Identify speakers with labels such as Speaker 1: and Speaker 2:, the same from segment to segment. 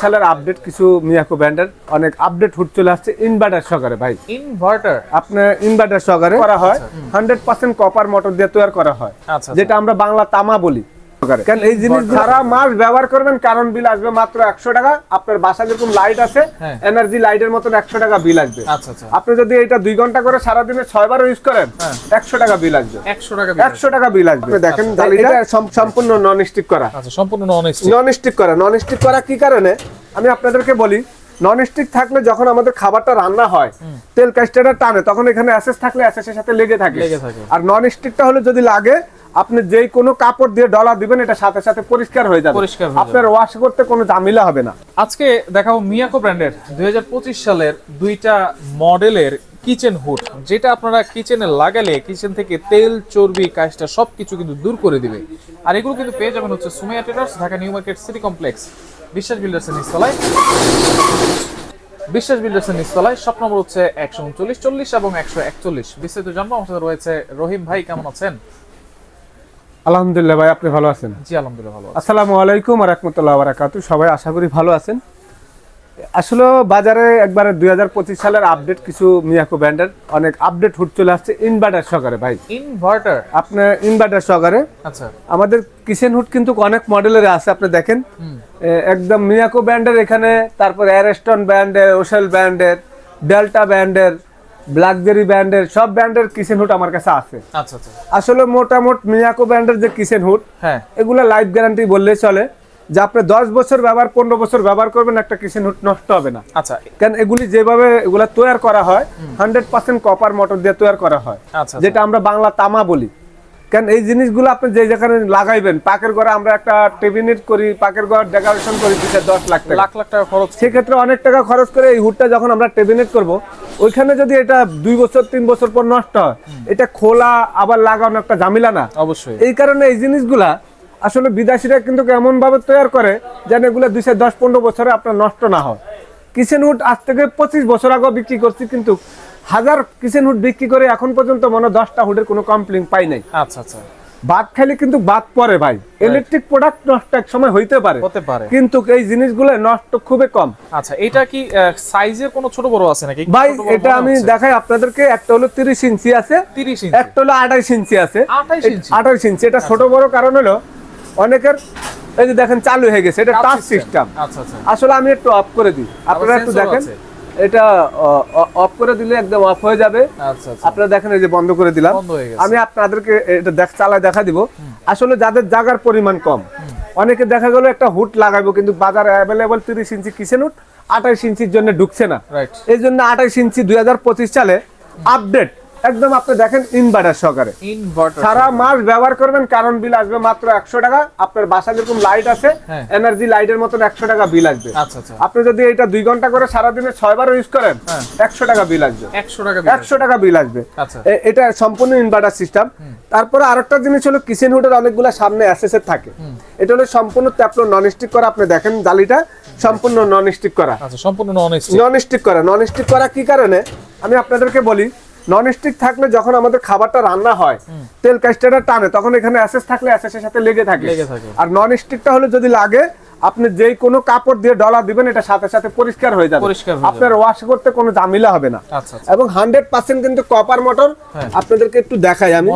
Speaker 1: সালের আপডেট কিছু মিয়াকো ব্র্যান্ডের অনেক আপডেট হুট চলে আসছে ইনভার্টার সহকারে ভাই।
Speaker 2: ইনভার্টার
Speaker 1: আপনার ইনভার্টার সহকারে করা হয়? হান্ড্রেড পার্সেন্ট কপার মোটর দিয়ে তৈরি করা হয়।
Speaker 2: আচ্ছা,
Speaker 1: যেটা আমরা বাংলা তামা বলি। কারণ এই জিনিস সারা মাস ব্যবহার করবেন কারণ বিল আসবে মাত্র একশো টাকা। আপনার বাসা যেরকম লাইট আছে। এনার্জি লাইটের মতন একশো টাকা বিল আসবে। আপনি যদি এটা দুই ঘণ্টা করে সারাদিনে ছয় ইউজ করেন। একশো টাকা বিল আসবে।
Speaker 2: একশো টাকা bill
Speaker 1: একশো টাকা বিল আসবে। দেখেন সম্পূর্ণ নন স্টিক করা।
Speaker 2: আচ্ছা সম্পূর্ণ নন স্টিক
Speaker 1: করা। নন স্টিক করা কি কারণে? আমি আপনাদেরকে বলি নন স্টিক থাকলে যখন আমাদের খাবারটা রান্না হয় তেল কাস্টারটা টানে তখন এখানে অ্যাসেস থাকলে অ্যাসেসের সাথে লেগে থাকে।
Speaker 2: লেগে থাকে।
Speaker 1: আর নন স্টিকটা হলে যদি লাগে আপনি যে কোনো কাপড় দিয়ে ডলা দিবেন এটা সাথে সাথে পরিষ্কার হয়ে যাবে।
Speaker 2: পরিষ্কার
Speaker 1: আপনার ওয়াশ করতে কোনো ঝামেলা হবে না।
Speaker 2: আজকে দেখাবো মিয়াকো ব্র্যান্ডের দুই হাজার পঁচিশ সালের দুইটা মডেলের কিচেন হুড যেটা আপনারা কিচেনে লাগালে কিচেন থেকে তেল চর্বি কাজটা সবকিছু কিন্তু দূর করে দিবে। আর এগুলো কিন্তু পেয়ে যাবেন হচ্ছে Sumiya traders Dhaka New Market City Complex. Biswas বিল্ডার্সের নিচতলায়। বিশ্বাস বিল্ডার্সের নিচতলায় সব নম্বর হচ্ছে একশো উনচল্লিশ চল্লিশ এবং একশো একচল্লিশ। বিস্তারিত জন্ম সাথে রয়েছে রহিম ভাই কেমন আছেন?
Speaker 1: আলহামদুলিল্লাহ ভাই আপনি ভালো আছেন?
Speaker 2: জি আলহামদুলিল্লাহ ভালো আছি।
Speaker 1: আসসালামু আলাইকুম আর রহমতুল্লাহ বারাকাতু সবাই আশা করি ভালো আছেন। আসলে বাজারে একবারে দু হাজার পঁচিশ সালের আপডেট কিছু মিয়াকো ব্র্যান্ডের অনেক আপডেট হুট চলে আসছে ইনভার্টার সহকারে ভাই।
Speaker 2: ইনভার্টার?
Speaker 1: আপনার ইনভার্টার সহকারে
Speaker 2: আচ্ছা।
Speaker 1: আমাদের কিচেন হুড কিন্তু অনেক মডেলের আছে আপনি দেখেন। একদম মিয়াকো ব্র্যান্ডের এখানে তারপর অ্যারেস্টন ব্র্যান্ডের ওশেল ব্র্যান্ডের ডেল্টা ব্র্যান্ডের ব্ল্যাকবেরি ব্র্যান্ডের সব ব্র্যান্ডের কিচেন হুড আমার কাছে আছে।
Speaker 2: আচ্ছা আচ্ছা।
Speaker 1: আসলে মোটামুটি মিয়াকো ব্র্যান্ডের যে কিচেন হুড
Speaker 2: হ্যাঁ।
Speaker 1: এগুলো লাইফ গ্যারান্টি বললে চলে যে আপনি দশ বছর ব্যবহার পনেরো বছর ব্যবহার করবেন একটা কিচেন হুড নষ্ট হবে না।
Speaker 2: আচ্ছা।
Speaker 1: কারণ এগুলি যেভাবে এগুলা তৈরি করা হয় হান্ড্রেড পার্সেন্ট কপার মোটর দিয়ে তৈরি করা হয়।
Speaker 2: আচ্ছা।
Speaker 1: যেটা আমরা বাংলা তামা বলি। কারণ এই জিনিসগুলো আপনি যে যেখানে লাগাইবেন পাকের ঘরে আমরা একটা টেবিনেট করি পাকের ঘর ডেকোরেশন করি দশ লাখ টাকা।
Speaker 2: লাখ লাখ টাকা খরচ
Speaker 1: সেক্ষেত্রে অনেক টাকা খরচ করে এই হুডটা যখন আমরা টেবিনেট করব ওইখানে যদি এটা দুই বছর তিন বছর পর নষ্ট হয় এটা খোলা আবার লাগানো একটা ঝামেলা না।
Speaker 2: অবশ্যই।
Speaker 1: এই কারণে এই জিনিসগুলা আসলে বিদেশিরা কিন্তু এমন ভাবে তৈরি করে যেন এগুলো দুই দুইশো দশ পনেরো বছরে আপনার নষ্ট না হয়। কিচেন উড আজ থেকে পঁচিশ বছর আগে বিক্রি করছি কিন্তু হাজার কিচেন হুড বিক্রি করে এখন পর্যন্ত মনে দশটা হুডের কোনো কমপ্লেন পাই নাই।
Speaker 2: আচ্ছা আচ্ছা।
Speaker 1: বাদ খাইলে কিন্তু বাদ পরে ভাই। ইলেকট্রিক প্রোডাক্ট নষ্ট এক সময় হইতে পারে।
Speaker 2: হতে পারে।
Speaker 1: কিন্তু এই জিনিসগুলো নষ্ট খুবই কম।
Speaker 2: আচ্ছা এটা কি সাইজের কোনো ছোট বড় আছে নাকি?
Speaker 1: ভাই এটা আমি দেখাই আপনাদেরকে একটা হলো তিরিশ ইঞ্চি আছে
Speaker 2: 30 ইঞ্চি।
Speaker 1: একটা হলো আঠাইশ ইঞ্চি আছে।
Speaker 2: 28 ইঞ্চি।
Speaker 1: আঠাইশ ইঞ্চি এটা ছোট বড় কারণ হলো অনেকের এই যে দেখেন চালু হয়ে গেছে। এটা টাচ সিস্টেম
Speaker 2: আচ্ছা আচ্ছা।
Speaker 1: আসলে আমি একটু অফ করে দিই। আপনারা একটু দেখেন এটা অফ করে দিলে একদম অফ হয়ে যাবে।
Speaker 2: আচ্ছা
Speaker 1: আপনারা দেখেন এই যে বন্ধ করে দিলাম। আমি আপনাদেরকে এটা দেখ চালায় দেখা দিব। আসলে যাদের জায়গার পরিমাণ কম অনেকে দেখা গেল একটা হুট লাগাবো কিন্তু বাজারে অ্যাভেলেবল তিরিশ ইঞ্চি কিচেন হুট আঠাইশ ইঞ্চির জন্য ঢুকছে না।
Speaker 2: রাইট
Speaker 1: এই জন্য আঠাইশ ইঞ্চি দুই হাজার পঁচিশ সালে আপডেট একদম আপনি দেখেন ইনভার্টার সহকারে।
Speaker 2: ইনভার্টার
Speaker 1: সারা মাস ব্যবহার করবেন কারণ বিল আসবে মাত্র একশো টাকা। আপনার বাসা যেরকম লাইট আছে
Speaker 2: হ্যাঁ।
Speaker 1: এনার্জি লাইটের মতন একশো টাকা বিল আসবে।
Speaker 2: আচ্ছা আচ্ছা।
Speaker 1: আপনি যদি এটা দুই ঘণ্টা করে সারাদিনে ছয় বার ইউজ করেন
Speaker 2: হ্যাঁ।
Speaker 1: একশো টাকা বিল আসবে।
Speaker 2: 100 টাকা bill
Speaker 1: একশো টাকা বিল আসবে।
Speaker 2: আচ্ছা।
Speaker 1: এটা সম্পূর্ণ ইনভার্টার সিস্টেম তারপরে আরেকটা জিনিস হলো কিচেন হুডের অনেকগুলো সামনে অ্যাসেসের থাকে। এটা হলো সম্পূর্ণ ট্যাপলো নন স্টিক করা আপনি দেখেন জালিটা সম্পূর্ণ নন স্টিক করা।
Speaker 2: আচ্ছা সম্পূর্ণ নন স্টিক
Speaker 1: নন স্টিক করা নন স্টিক করা কি কারণে? আমি আপনাদেরকে বলি নন স্টিক থাকলে যখন আমাদের খাবারটা রান্না হয় তেল কাস্টারটা টানে তখন এখানে অ্যাসেস থাকলে অ্যাসেসের সাথে লেগে থাকে। আর ননস্টিকটা হলে যদি লাগে আপনি যে কোনো কাপড় দিয়ে ডলা দিবেন এটা সাথে সাথে পরিষ্কার হয়ে যাবে। আপনার ওয়াশ করতে কোনো ঝামেলা হবে না।
Speaker 2: আচ্ছা আচ্ছা।
Speaker 1: এবং হান্ড্রেড পার্সেন্ট কিন্তু কপার মোটর
Speaker 2: হ্যাঁ।
Speaker 1: আপনাদেরকে একটু দেখাই আমি।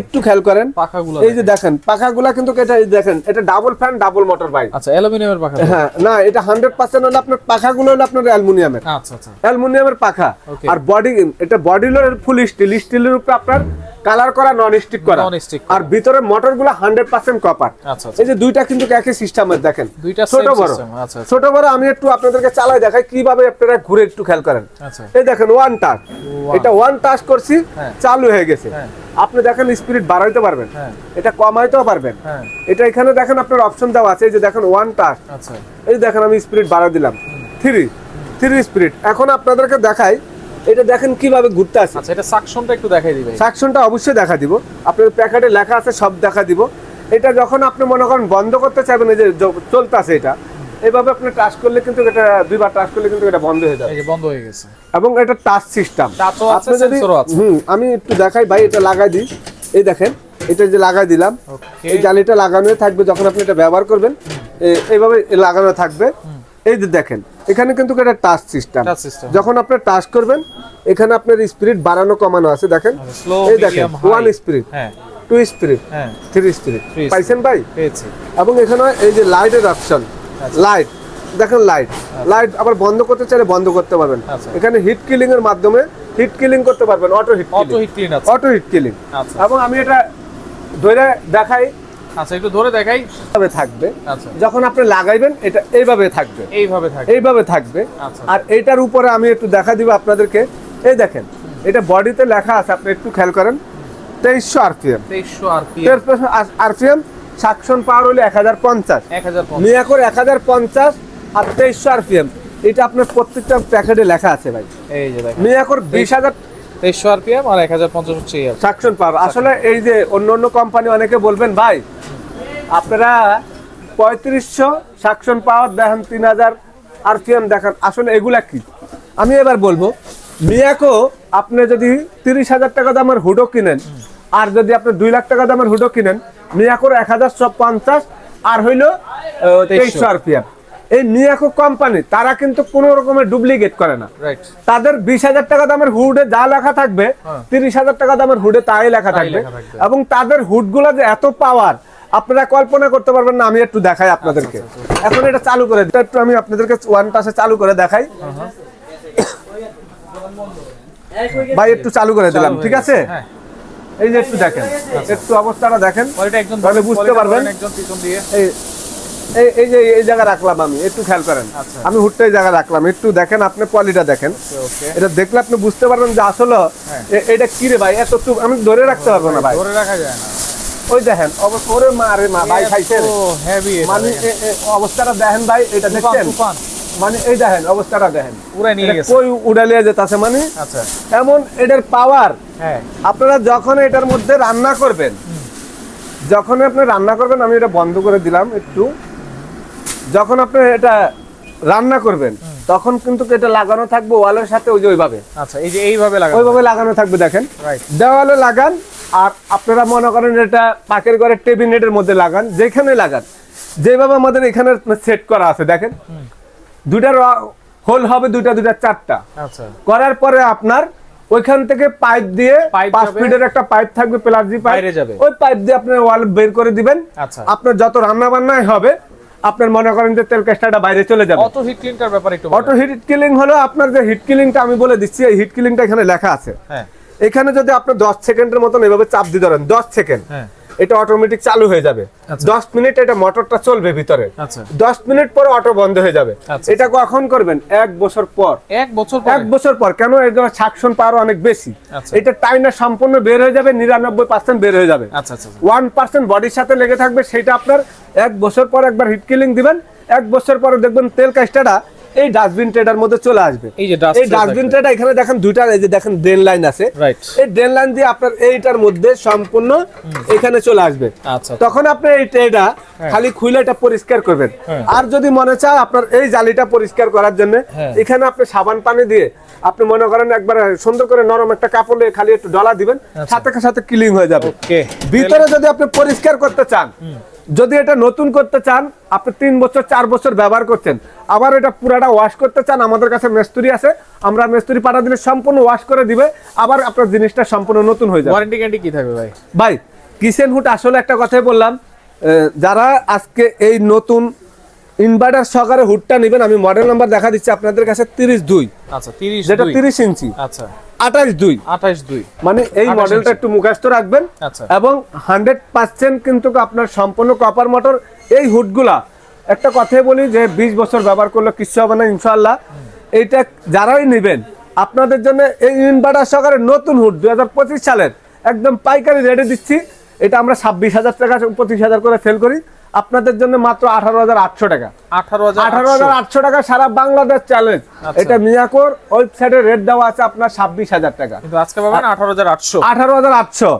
Speaker 1: একটু খেয়াল করেন।
Speaker 2: পাখাগুলো
Speaker 1: এই যে দেখেন। পাখাগুলা কিন্তু এটা দেখেন এটা ডাবল ফ্যান ডাবল মোটর ভাই।
Speaker 2: আচ্ছা অ্যালুমিনিয়ামের পাখা
Speaker 1: হ্যাঁ না এটা হান্ড্রেড পার্সেন্ট হলে আপনার পাখাগুলো হলো আপনার অ্যালুমিনিয়ামের।
Speaker 2: আচ্ছা
Speaker 1: অ্যালুমিনিয়ামের পাখা। আর বডি এটা বডি ফুল স্টিল স্টিলের উপরে আপনার কালার করা নন স্টিক করা আর ভিতরে মোটরগুলো হান্ড্রেড পার্সেন্ট কপার এই যে দুইটা কিন্তু একই সিস্টেমের দেখেন।
Speaker 2: দুইটা
Speaker 1: ছোট বড়।
Speaker 2: আচ্ছা, আচ্ছা।
Speaker 1: ছোট বড় আমি একটু আপনাদেরকে চালাই দেখাই কীভাবে আপনারা ঘুরে একটু খেয়াল করেন।
Speaker 2: আচ্ছা।
Speaker 1: এই দেখেন ওয়ান টাচ এটা ওয়ান টাচ করছি
Speaker 2: হ্যাঁ।
Speaker 1: চালু হয়ে গেছে।
Speaker 2: হ্যাঁ।
Speaker 1: আপনি দেখেন স্পিরিট বাড়াইতে পারবেন।
Speaker 2: হ্যাঁ।
Speaker 1: এটা কমাইতেও পারবেন। এটা এখানে দেখেন আপনার অপশন দেওয়া আছে এই যে দেখেন ওয়ান টাচ
Speaker 2: আচ্ছা।
Speaker 1: এই দেখেন আমি স্পিরিট বাড়া দিলাম। থ্রি থ্রি স্পিরিট এখন আপনাদেরকে দেখাই এটা দেখেন কীভাবে ঘুরতে আছে।
Speaker 2: আচ্ছা এটা সাকশনটা একটু দেখাই দিবে
Speaker 1: সাকশনটা অবশ্যই দেখা দিব। আপনার প্যাকেটে লেখা আছে সব দেখা দিব। এটা যখন আপনি মনে করেন বন্ধ করতে চাইবেন এই যে চলতে আছে এটা এইভাবে আপনি টাচ করলে কিন্তু এটা দুইবার টাচ করলে কিন্তু এটা বন্ধ হয়ে যাবে।
Speaker 2: এই বন্ধ হয়ে গেছে।
Speaker 1: এবং এটা টাচ সিস্টেম আপনি যদি। হুম আমি একটু দেখাই ভাই এটা লাগাই দিই। এই দেখেন এটা যে লাগাই দিলাম এই জালিটা লাগানো থাকবে যখন আপনি এটা ব্যবহার করবেন এইভাবে লাগানো থাকবে। এই যে দেখেন এখানে কিন্তু এটা টাচ সিস্টেম। যখন আপনি টাচ করবেন এখানে আপনার স্পিরিট বাড়ানো কমানো আছে দেখেন। এই দেখেন ওয়ান স্পিরিট
Speaker 2: হ্যাঁ।
Speaker 1: টু স্পিরিট
Speaker 2: হ্যাঁ।
Speaker 1: Three spirit. পাইছেন ভাই?
Speaker 2: পেয়েছি।
Speaker 1: এবং এখানে এই যে লাইটের অপশন লাইট দেখেন লাইট। লাইট আবার বন্ধ করতে চাইলে বন্ধ করতে পারবেন।
Speaker 2: আচ্ছা।
Speaker 1: এখানে হিট কিলিং এর মাধ্যমে হিট কিলিং করতে পারবেন অটো হিট
Speaker 2: অটো হিট আছে।
Speaker 1: Auto heat killing.
Speaker 2: আচ্ছা।
Speaker 1: এবং আমি এটা ধরে দেখাই।
Speaker 2: আচ্ছা একটু ধরে দেখাই।
Speaker 1: এইভাবে থাকবে।
Speaker 2: আচ্ছা।
Speaker 1: যখন আপনি লাগাইবেন এটা এইভাবে থাকবে।
Speaker 2: এইভাবে থাকে
Speaker 1: এইভাবে থাকবে।
Speaker 2: আচ্ছা।
Speaker 1: আর এইটার উপরে আমি একটু দেখা দিব আপনাদেরকে। এই দেখেন এটা বডিতে লেখা আছে আপনি একটু খেয়াল করেন। তেইশশো আরপিএম।
Speaker 2: তেইশশো R P
Speaker 1: RPM suction power হলে এক হাজার পঞ্চাশ।
Speaker 2: এক হাজার পঞ্চাশ।
Speaker 1: মিয়াকোর এক হাজার পঞ্চাশ আর তেইশশো আরপিএম। এটা আপনার প্রত্যেকটা প্যাকেটে লেখা আছে ভাই।
Speaker 2: এই যে দেখেন।
Speaker 1: মিয়াকোর বিশ হাজার
Speaker 2: তেইশশো আর পি এম আর এক হাজার পঞ্চাশ হচ্ছে।
Speaker 1: Suction power. আসলে এই যে অন্য অন্য কোম্পানি অনেকে বলবেন ভাই আপনারা পঁয়ত্রিশশো সাকশন পাওয়ার দেখেন তিন হাজার আরপিএম দেখান। আসলে এগুলা কি? আমি এবার বলব মিয়াকো আপনি যদি তিরিশ হাজার টাকা দামের হুডো কিনেন আর যদি আপনি দুই লাখ টাকা দামের হুডো কিনেন মিয়াকোর এক হাজার সব পঞ্চাশ আর হইল তেইশশো। আরপিএম। এই মিয়াকো কোম্পানি তারা কিন্তু কোনো রকমের ডুপ্লিকেট করে না। তাদের বিশ হাজার টাকা দামের হুডে যা লেখা থাকবে
Speaker 2: হ্যাঁ।
Speaker 1: তিরিশ হাজার টাকা দামের হুডে তাই লেখা থাকবে। এবং তাদের হুড হুডগুলো যে এত পাওয়ার আপনারা কল্পনা করতে পারবেন না আমি একটু দেখাই আপনাদেরকে।
Speaker 2: আচ্ছা,
Speaker 1: এখন এটা চালু করে। একটু আমি আপনাদেরকে ওয়ান টাসে চালু করে দেখাই। ভাই একটু চালু করে দিলাম ঠিক আছে?
Speaker 2: হ্যাঁ।
Speaker 1: এই যে একটু দেখেন একটু অবস্থাটা দেখেন তাহলে বুঝতে পারবেন। এই যে এই জায়গা রাখলাম আমি একটু খেয়াল করেন।
Speaker 2: আচ্ছা।
Speaker 1: আমি হুডটা এই জায়গা রাখলাম একটু দেখেন আপনি কোয়ালিটা দেখেন। এটা দেখলে আপনি বুঝতে পারবেন যে আসলে
Speaker 2: হ্যাঁ।
Speaker 1: এটা কি রে ভাই এত আমি ধরে রাখতে পারব না ভাই।
Speaker 2: ধরে রাখা যায় না।
Speaker 1: ওই দেখেন ওরে মা রে মা ভাই মানে অবস্থাটা দেখেন ভাই এটা দেখছেন? মানে এই দেখেন অবস্থাটা দেখেন।
Speaker 2: নিয়ে গেছে।
Speaker 1: কই উড়ালিয়ে যেতেছে মানে?
Speaker 2: আচ্ছা।
Speaker 1: এমন এটার পাওয়ার
Speaker 2: হ্যাঁ।
Speaker 1: আপনারা যখন এটার মধ্যে রান্না করবেন যখন আপনি রান্না করবেন আমি এটা বন্ধ করে দিলাম একটু। যখন আপনি এটা রান্না করবেন তখন কিন্তু এটা লাগানো থাকবে ওয়ালের সাথে ওই যে ওইভাবে।
Speaker 2: আচ্ছা এই যে এইভাবে লাগা
Speaker 1: ওইভাবে লাগানো থাকবে দেখেন।
Speaker 2: রাইট
Speaker 1: দেওয়ালে লাগান আর আপনারা মনে করেন এটা পাকের ঘরের টেবিনেটের মধ্যে লাগান যেখানে লাগান। যেভাবে আমাদের এখানে সেট করা আছে দেখেন। দুটা হোল হবে দুটা দুটা চারটা।
Speaker 2: আচ্ছা।
Speaker 1: করার পরে আপনার ওইখান থেকে পাইপ দিয়ে পাঁচ। ফিটের একটা পাইপ থাকবে প্লাস জি পাইপ
Speaker 2: যাবে।
Speaker 1: ওই পাইপ দিয়ে আপনার ওয়াল বের করে দিবেন।
Speaker 2: আচ্ছা।
Speaker 1: আপনার যত রান্না বান্নাই হবে আপনার মনে করেন যে তেল কাস্টাটা বাইরে চলে যাবে।
Speaker 2: অটো হিট ক্লিনটার ব্যাপার একটু
Speaker 1: অটো হিট কিলিং হলো আপনার যে হিট কিলিংটা আমি বলে দিচ্ছি এই হিট কিলিংটা এখানে লেখা আছে।
Speaker 2: হ্যাঁ।
Speaker 1: এখানে যদি আপনি দশ সেকেন্ডের মতন এভাবে চাপ দিয়ে ধরেন দশ সেকেন্ড।
Speaker 2: হ্যাঁ।
Speaker 1: এটা অটোমেটিক চালু হয়ে যাবে।
Speaker 2: আচ্ছা।
Speaker 1: দশ মিনিট এটা মোটরটা চলবে ভিতরে।
Speaker 2: আচ্ছা।
Speaker 1: দশ মিনিট পরে অটো বন্ধ হয়ে যাবে।
Speaker 2: আচ্ছা।
Speaker 1: এটা কখন করবেন? এক বছর পর।
Speaker 2: এক বছর
Speaker 1: এক বছর পর। কেন? এর সাকশন পাওয়ার অনেক বেশি। এটা টাইমটা সম্পূর্ণ বের হয়ে যাবে নিরানব্বই পার্সেন্ট বের হয়ে যাবে। ওয়ান পার্সেন্ট বডির সাথে লেগে থাকবে সেটা আপনার এক বছর পর একবার হিট কিলিং দিবেন। এক বছর পরে দেখবেন তেল কাজটাটা এই ডাস্টবিন ট্রেডার মধ্যে চলে আসবে।
Speaker 2: এই যে
Speaker 1: এই ডাস্টবিন
Speaker 2: থাকবে।
Speaker 1: ট্রেডা এখানে দেখেন দুইটা এই যে দেখেন ড্রেন লাইন আছে। এই ড্রেন লাইন দিয়ে আপনার এইটার মধ্যে সম্পূর্ণ এখানে চলে আসবে।
Speaker 2: আচ্ছা
Speaker 1: তখন আপনি এই ট্রেটা খালি খুলে এটা পরিষ্কার করবেন।
Speaker 2: হ্যাঁ।
Speaker 1: আর যদি মনে চায় আপনার এই জালিটা পরিষ্কার করার জন্য
Speaker 2: হ্যাঁ।
Speaker 1: এখানে আপনি সাবান পানি দিয়ে আপনি মনে করেন একবার সুন্দর করে নরম একটা কাপড় খালি একটু ডলা দিবেন সাথে সাথে ক্লিন হয়ে যাবে। ভিতরে যদি আপনি পরিষ্কার করতে চান যদি এটা নতুন করতে চান আপনি তিন বছর চার বছর ব্যবহার করছেন আবার এটা পুরাটা ওয়াশ করতে চান আমাদের কাছে মেস্তুরি আছে আমরা মেস্তুরি পাঠা দিলে সম্পূর্ণ ওয়াশ করে দিবে আবার আপনার জিনিসটা সম্পূর্ণ নতুন হয়ে যাবে।
Speaker 2: ওয়ারেন্টি গ্যারান্টি কি থাকবে ভাই?
Speaker 1: ভাই কিচেন হুড আসলে একটা কথাই বললাম যারা আজকে এই নতুন ইনভার্টার সহকারে হুডটা নেবেন আমি মডেল নাম্বার দেখা দিচ্ছি আপনাদের কাছে তিরিশ দুই।
Speaker 2: আচ্ছা 30
Speaker 1: যেটা
Speaker 2: দুই।
Speaker 1: তিরিশ ইঞ্চি।
Speaker 2: আচ্ছা।
Speaker 1: আঠাশ দুই।
Speaker 2: 28 দুই।
Speaker 1: মানে এই মডেলটা একটু রাখবেন
Speaker 2: আচ্ছা।
Speaker 1: এবং হান্ড্রেড পার্সেন্ট কিন্তু আপনার সম্পূর্ণ কপার মোটর এই হুডগুলা একটা কথাই বলি যে বিশ বছর ব্যবহার করলে কিছু হবে না এইটা যারাই নেবেন আপনাদের জন্য এই ইনভার্টার সহকারে নতুন হুড দুই হাজার পঁচিশ সালের। একদম পাইকারি রেটে দিচ্ছি। এটা আমরা ছাব্বিশ হাজার টাকা পঁচিশ হাজার করে সেল করি। আপনাদের জন্য মাত্র আঠারো হাজার আটশো টাকা। আঠারো হাজার আটশো। টাকা সারা বাংলাদেশ চ্যালেঞ্জ
Speaker 2: আচ্ছা।
Speaker 1: এটা মিয়াকোর ওয়েবসাইটে রেট দেওয়া আছে আপনার ছাব্বিশ হাজার টাকা।
Speaker 2: কিন্তু আজকে পাবেন
Speaker 1: আঠারো হাজার আটশো।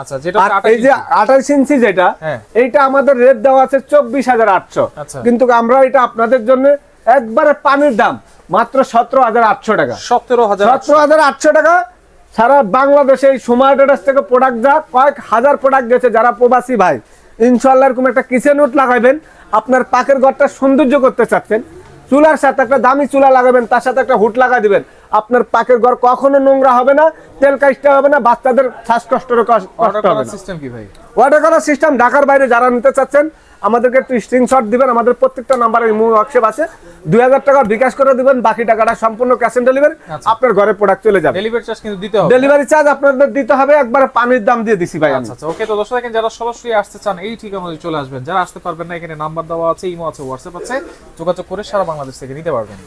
Speaker 2: আচ্ছা, যেটা
Speaker 1: আর
Speaker 2: হচ্ছে
Speaker 1: এই যে আঠাশ ইঞ্চি যেটা
Speaker 2: হ্যাঁ।
Speaker 1: এইটা আমাদের রেট দেওয়া আছে চব্বিশ হাজার আটশো।
Speaker 2: আচ্ছা।
Speaker 1: কিন্তু আমরা এটা আপনাদের জন্য একবারে পানির দাম মাত্র সতেরো হাজার আটশো টাকা।
Speaker 2: 17000
Speaker 1: সতেরো হাজার আটশো টাকা সারা বাংলাদেশে এই ডেটাস থেকে প্রোডাক্ট যা কয়েক হাজার প্রোডাক্ট গেছে যারা প্রবাসী ভাই। ইনশাল্লাহ এরকম একটা কিচেন উট লাগাবেন আপনার পাকের ঘরটা সৌন্দর্য করতে চাচ্ছেন। চুলার সাথে একটা দামি চুলা লাগাবেন তার সাথে একটা হুট লাগা দিবেন। আপনার পাকের ঘর কখনো নোংরা হবে না তেল কাজটা হবে না বাচ্চাদের শ্বাসকষ্টের কষ্ট হবে না।
Speaker 2: সিস্টেম কি ভাই?
Speaker 1: ওয়াটার কালার সিস্টেম ঢাকার বাইরে যারা নিতে চাচ্ছেন আমাদেরকে একটু স্ক্রিনশট দিবেন আমাদের প্রত্যেকটা নাম্বারে ইমো হোয়াটসঅ্যাপ আছে। দুই হাজার টাকা বিকাশ করে দিবেন বাকি টাকাটা সম্পূর্ণ ক্যাশ অন ডেলিভারি। আপনার ঘরে প্রোডাক্ট চলে যাবে।
Speaker 2: ডেলিভারি চার্জ কিন্তু দিতে হবে।
Speaker 1: ডেলিভারি চার্জ আপনাদের দিতে হবে একবার পানির দাম দিয়ে দিছি ভাই
Speaker 2: আচ্ছা আচ্ছা ওকে তো দর্শক দেখেন যারা সরাসরি আসতে চান এই ঠিকানায় চলে আসবেন। যারা আসতে পারবেন না এখানে নাম্বার দেওয়া আছে ইমো আছে হোয়াটসঅ্যাপ আছে যোগাযোগ করে সারা বাংলাদেশ থেকে নিতে পারবেন।